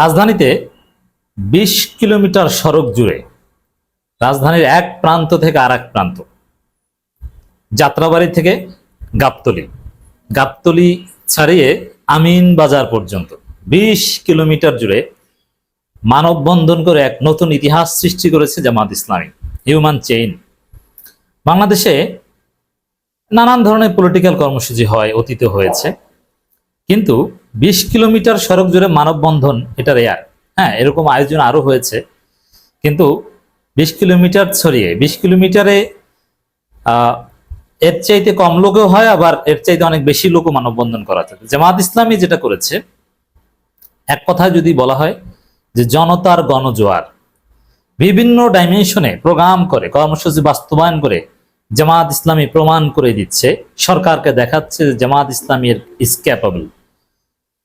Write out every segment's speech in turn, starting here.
রাজধানীতে বিশ কিলোমিটার সড়ক জুড়ে রাজধানীর এক প্রান্ত থেকে আর প্রান্ত যাত্রাবাড়ি থেকে গাবতলি গাবতলি ছাড়িয়ে আমিন বাজার পর্যন্ত বিশ কিলোমিটার জুড়ে মানববন্ধন করে এক নতুন ইতিহাস সৃষ্টি করেছে জামাত ইসলামী, হিউম্যান চেইন। বাংলাদেশে নানান ধরনের পলিটিক্যাল কর্মসূচি হয়, অতীতে হয়েছে। কিন্তু বিশ কিলোমিটার সড়ক জুড়ে মানববন্ধন এটা রেয়ার হ্যাঁ এরকম আয়োজন আরও হয়েছে। কিন্তু বিশ কিলোমিটার ছড়িয়ে বিশ কিলোমিটারে এর চাইতে কম লোকও হয়, আবার এর চাইতে অনেক বেশি লোকও মানববন্ধন করা যায় জামাত ইসলামী যেটা করেছে, এক কথায় যদি বলা হয় যে জনতার গণজোয়ার, বিভিন্ন ডাইমেনশনে প্রোগ্রাম করে, কর্মসূচি বাস্তবায়ন করে জামাত ইসলামী প্রমাণ করে দিচ্ছে, সরকারকে দেখাচ্ছে যে জামাত ইসলামী ইস ক্যাপাবল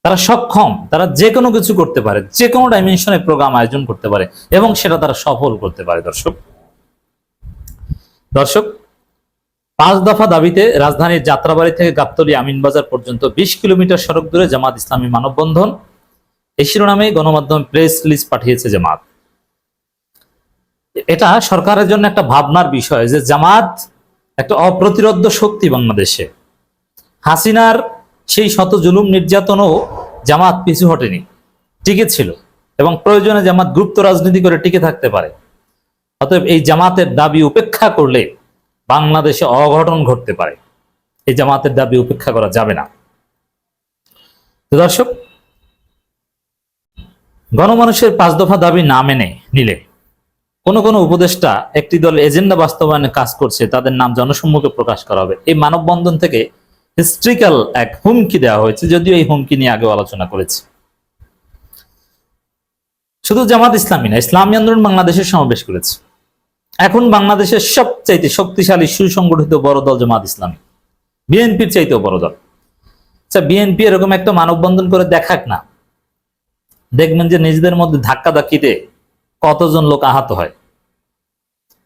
তারা সক্ষম, তারা যে কোনো কিছু করতে পারে যে কোনো ডাইমেনশনে প্রোগ্রাম আয়োজন করতে পারে, এবং সেটা তারা সফল করতে পারে, দর্শক। দর্শক, পাঁচ দফা দাবিতে রাজধানীর যাত্রাবাড়ি থেকে গাবতলী আমিনবাজার পর্যন্ত বিশ কিলোমিটার সড়ক দূরে জামাত ইসলামী মানববন্ধন। এই শিরোনামে গণমাধ্যম প্রেস লিস্ট পাঠিয়েছে জামাত। এটা সরকারের জন্য একটা ভাবনার বিষয় যে জামাত একটা অপ্রতিরোধ্য শক্তি বাংলাদেশে। হাসিনার সেই শত জুলুম নির্যাতনও জামাত পিছু হটেনি, টিকে ছিল এবং প্রয়োজনে জামাত গুপ্ত রাজনীতি করে টিকে থাকতে পারে। অতএব এই জামাতের দাবি উপেক্ষা করলে বাংলাদেশে অঘটন ঘটতে পারে। এই জামাতের দাবি উপেক্ষা করা যাবে না। দর্শক, গণমানুষের পাঁচ দফা দাবি না মেনে নিলে কোন কোন উপদেষ্টা একটি দল এজেন্ডা বাস্তবায়নে কাজ করছে, তাদের নাম জনসম্মুখে প্রকাশ করা হবে। এই মানববন্ধন থেকে হিস্ট্রিক্যাল এক হুমকি দেওয়া হয়েছে, যদিও এই হুমকি নিয়ে আগেও আলোচনা করেছে। শুধু জামাত ইসলামী না, ইসলামী আন্দোলন বাংলাদেশের সমাবেশ করেছে। এখন বাংলাদেশের সবচাইতে শক্তিশালী সুসংগঠিত বড় দল জামাত ইসলামী। বিএনপির চাইতেও বড় দল। আচ্ছা বিএনপি এরকম একটা মানববন্ধন করে দেখাক না। দেখবেন যে নিজেদের মধ্যে ধাক্কা ধাক্কিতে কতজন লোক আহত হয়।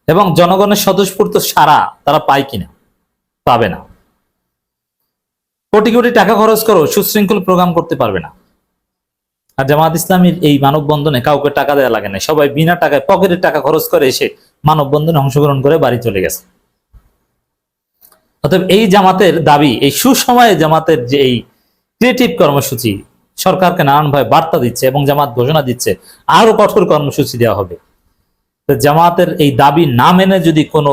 এবং জনগণের স্বতঃস্ফূর্ত সারা তারা পায় কিনা, পাবে না। কোটি কোটি টাকা খরচ করো, সুশৃঙ্খল প্রোগ্রাম করতে পারবে না। আর জামাত ইসলামীর এই মানববন্ধনে কাউকে টাকা দেওয়া লাগে না। সবাই বিনা টাকায় পকেটের টাকা খরচ করে এসে মানববন্ধনে অংশগ্রহণ করে বাড়ি চলে গেছে। অতএব এই জামাতের দাবি, এই সুসময়ে জামাতের যে এই ক্রিয়েটিভ কর্মসূচি, সরকারকে নানানভাবে বার্তা দিচ্ছে এবং জামাত ঘোষণা দিচ্ছে আরও কঠোর কর্মসূচি দেওয়া হবে। জামাতের এই দাবি না মেনে যদি কোনো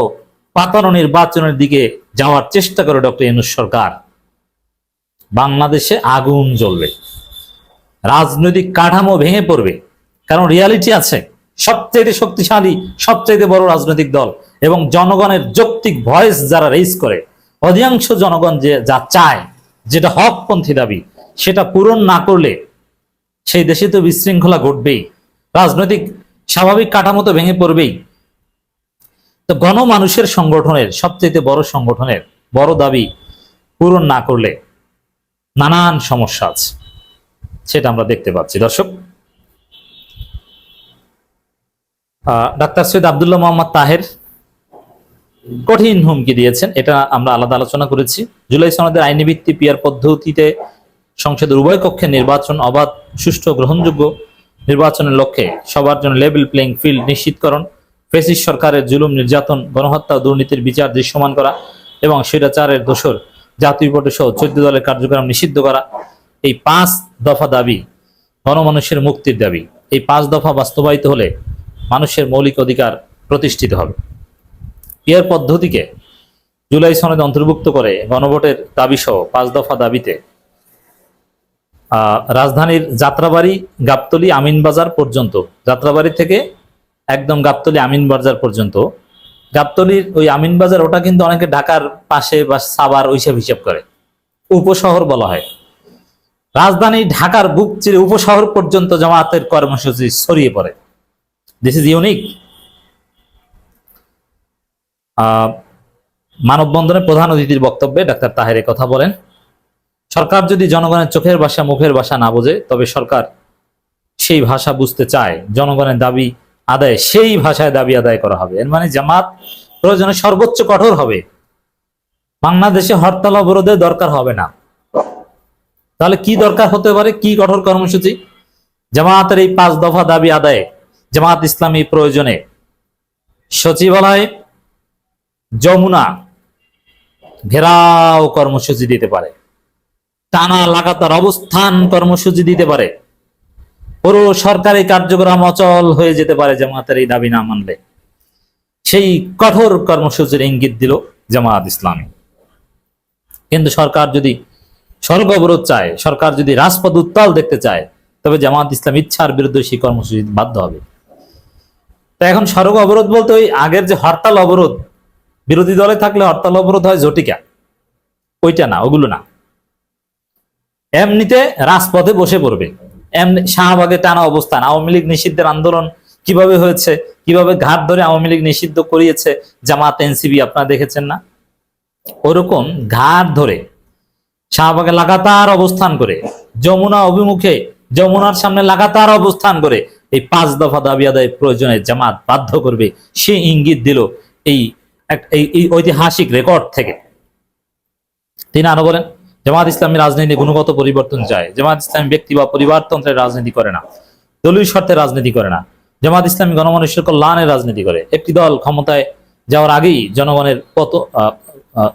পাতানো নির্বাচনের দিকে যাওয়ার চেষ্টা করে ডক্টর ইনুস সরকার বাংলাদেশে আগুন জ্বলবে। রাজনৈতিক কাঠামো ভেঙে পড়বে। কারণ রিয়ালিটি আছে, সবচাইতে শক্তিশালী, সবচাইতে বড় রাজনৈতিক দল এবং জনগণের যৌক্তিক ভয়েস যারা রেজ করে, অধিকাংশ জনগণ যে, যা চায়, যেটা হকপন্থী দাবি, সেটা পূরণ না করলে সেই দেশে তো বিশৃঙ্খলা ঘটবেই। রাজনৈতিক স্বাভাবিক কাঠামো তো ভেঙে পড়বেই। তো গণমানুষের সংগঠনের সবচেয়ে বড় সংগঠনের, বড় দাবি পূরণ না করলে নানান সমস্যা আছে। সেটা আমরা দেখতে পাচ্ছি। দর্শক ডাক্তার সৈয়দ আবদুল্লাহ মোহাম্মদ তাহের কঠিন হুমকি দিয়েছেন। এটা আমরা আলাদা আলোচনা করেছি। জুলাই সনদের আইনি ভিত্তি পিয়ার পদ্ধতিতে সংসদের উভয় কক্ষে নির্বাচন, অবাধ, সুষ্ঠু, গ্রহণযোগ্য নির্বাচনের লক্ষ্যে সবার জন্য লেভেল প্লেইং ফিল্ড নিশ্চিতকরণ, ফেসিস সরকারের জুলুম, নির্যাতন, গণহত্যা দুর্নীতির বিচার দৃশ্যমান করা এবং স্বৈরাচারের দোষর জাতীয় পটে সহ চোদ্দ দলের কার্যক্রম নিষিদ্ধ করা, এই পাঁচ দফা দাবি গণমানুষের মুক্তির দাবি। এই পাঁচ দফা বাস্তবায়িত হলে মানুষের মৌলিক অধিকার প্রতিষ্ঠিত হবে। পিয়ার পদ্ধতিকে জুলাই সনদে অন্তর্ভুক্ত করে গণভোটের দাবি সহ পাঁচ দফা দাবিতে রাজধানীর যাত্রাবাড়ি, গাবতলি, আমিনবাজার পর্যন্ত, যাত্রাবাড়ি থেকে একদম গাবতলি, আমিনবাজার পর্যন্ত গাবতলির ওই আমিনবাজার ওটা কিন্তু অনেকে ঢাকার পাশে বা সাবার ওইসব হিসাব করে। উপশহর বলা হয়। রাজধানী ঢাকার বুক চিরে উপশহর পর্যন্ত জামাতের কর্মসূচি ছড়িয়ে পড়ে। দিস ইজ ইউনিক মানববন্ধনে প্রধান অতিথির বক্তব্যে ডাক্তার তাহের কথা বলেন, সরকার যদি জনগণের চোখের ভাষা, মুখের ভাষা না বোঝে, তবে সরকার সেই ভাষা বুঝতে চায়। জনগণের দাবি আদায়, সেই ভাষায় দাবি আদায় করা হবে। এর মানে জামাত প্রয়োজনে সর্বোচ্চ কঠোর হবে। বাংলাদেশে হরতাল অবরোধের দরকার হবে না। তাহলে কি দরকার হতে পারে? কি কঠোর কর্মসূচি? জামায়াতের এই পাঁচ দফা দাবি আদায়ে জামাত ইসলামী প্রয়োজনে সচিবালয় যমুনা ঘেরাও কর্মসূচি দিতে পারে। টানা লাগাতার অবস্থান কর্মসূচি দিতে পারে। পুরো সরকারি কার্যক্রম অচল হয়ে যেতে পারে জামাতের এই দাবি না মানলে। সেই কঠোর কর্মসূচির ইঙ্গিত দিল জামাত ইসলামী। কিন্তু সরকার যদি সড়ক অবরোধ চায়, সরকার যদি রাজপথ উত্তাল দেখতে চায়, তবে জামাত ইসলাম ইচ্ছার বিরুদ্ধে সেই কর্মসূচি বাধ্য হবে। তা এখন সড়ক অবরোধ বলতে ওই আগের যে হরতাল অবরোধ, বিরোধী দলে থাকলে হরতাল অবরোধ হয় জটিকা ওইটা না, ওগুলো না। এমনিতে রাজপথে বসে পড়বে। শাহবাগে টানা অবস্থান। আওয়ামী লীগ নিষিদ্ধের আন্দোলন কীভাবে হয়েছে? কীভাবে ঘাট ধরে আওয়ামী লীগ নিষিদ্ধ করিয়েছে? জামাত এনসিবি আপনারা দেখেছেন না? ওরকম ঘাট ধরে শাহবাগে লাগাতার অবস্থান করে, যমুনা অভিমুখে, যমুনার সামনে লাগাতার অবস্থান করে, এই পাঁচ দফা দাবি আদায় প্রয়োজনে জামাত বাধ্য করবে। সে ইঙ্গিত দিল এই এই ঐতিহাসিক রেকর্ড থেকে। তিনি আরও বলেন জামাত ইসলামী রাজনীতি গুণগত পরিবর্তন চায়। জামাত ইসলামী ব্যক্তি বা পরিবারতন্ত্রের রাজনীতি করে না। দলীয় স্বার্থে রাজনীতি করে না। জামাত ইসলামী গণমানুষের কল্যাণের রাজনীতি করে। একটি দল ক্ষমতায় যাওয়ার আগেই জনগণের পত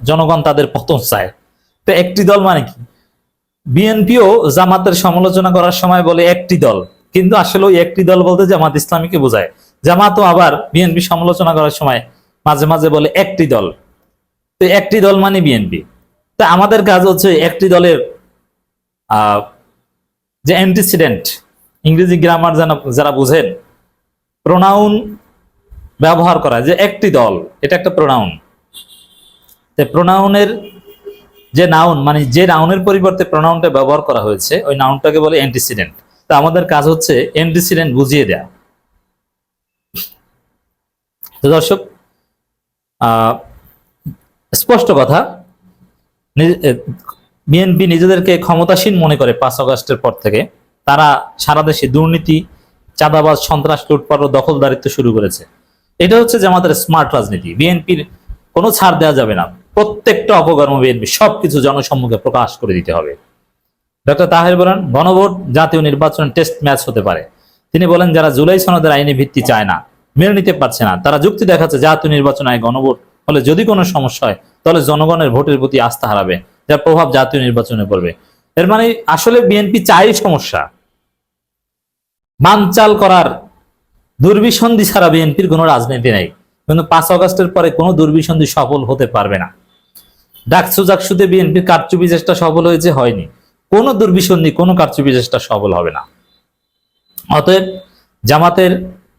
জনগণ তাদের পতন চায়। তো একটি দল মানে কি? বিএনপিও জামাতের সমালোচনা করার সময় বলে একটি দল। কিন্তু আসলে ওই একটি দল বলতে জামাত ইসলামীকে বোঝায়। জামাতও আবার বিএনপি সমালোচনা করার সময় মাঝে মাঝে বলে একটি দল। তো একটি দল মানে বিএনপি। তা আমাদের কাজ হচ্ছে একটি দলের যে অ্যান্টিসিডেন্ট ইংরেজি গ্রামার যেন, যারা বুঝেন প্রোনাউন ব্যবহার করা, যে একটি দল, এটা একটা প্রোনাউন প্রোনাউনের যে নাউন মানে যে নাউনের পরিবর্তে প্রোনাউনটা ব্যবহার করা হয়েছে, ওই নাউনটাকে বলে অ্যান্টিসিডেন্ট তা আমাদের কাজ হচ্ছে অ্যান্টিসিডেন্ট বুঝিয়ে দেয়া। তো দর্শক স্পষ্ট কথা বিএনপি নিজেদেরকে ক্ষমতাসীন মনে করে পাঁচ আগস্টের পর থেকে। তারা সারা দেশে দুর্নীতি, চাঁদাবাজ, সন্ত্রাস, লুটপাট ও দখলদারিত্ব শুরু করেছে। এটা হচ্ছে যে আমাদের স্মার্ট রাজনীতি। বিএনপির কোনো ছাড় দেওয়া যাবে না। প্রত্যেকটা অপকর্ম বিএনপি সবকিছু জনসম্মুখে প্রকাশ করে দিতে হবে। ডক্টর তাহের বলেন, গণভোট জাতীয় নির্বাচন টেস্ট ম্যাচ হতে পারে। তিনি বলেন, যারা জুলাই সনদের আইনে ভিত্তি চায় না, মেনে নিতে পারছে না। তারা যুক্তি দেখাচ্ছে জাতীয় নির্বাচন আয় গণভোট ফলে যদি কোনো সমস্যা হয়, তাহলে জনগণের ভোটের প্রতি আস্থা হারাবে, যার প্রভাব জাতীয় নির্বাচনে পড়বে। এর মানে আসলে বিএনপি চাই সমস্যা। বানচাল করার দুর্বিসন্ধি ছাড়া বিএনপির কোনো রাজনীতি নেই, কিন্তু পাঁচ আগস্টের পরে কোনো দুর্বিসন্ধি সফল হতে পারবে না। ডাকসু জাকসুতে বিএনপির কারচুপি চেষ্টা সফল হয়েছে, হয়নি। কোনো দুর্বিসন্ধি, কোনো কারচুপি চেষ্টা সফল হবে না। অতএব জামাতের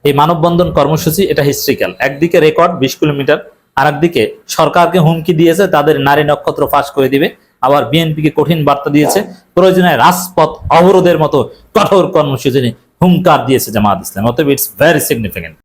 এই মানববন্ধন কর্মসূচি এটা হিস্ট্রিক্যাল একদিকে রেকর্ড বিশ কিলোমিটার আর একদিকে সরকারকে হুমকি দিয়েছে, তাদের নারী নক্ষত্র ফাঁস করে দিবে। আবার বিএনপিকে কঠিন বার্তা দিয়েছে, প্রয়োজনে রাজপথ অবরোধের মতো কঠোর কর্মসূচি হুঙ্কার দিয়েছে জামাত ইসলাম। অতএব ইটস ভেরি সিগনিফিকেন্ট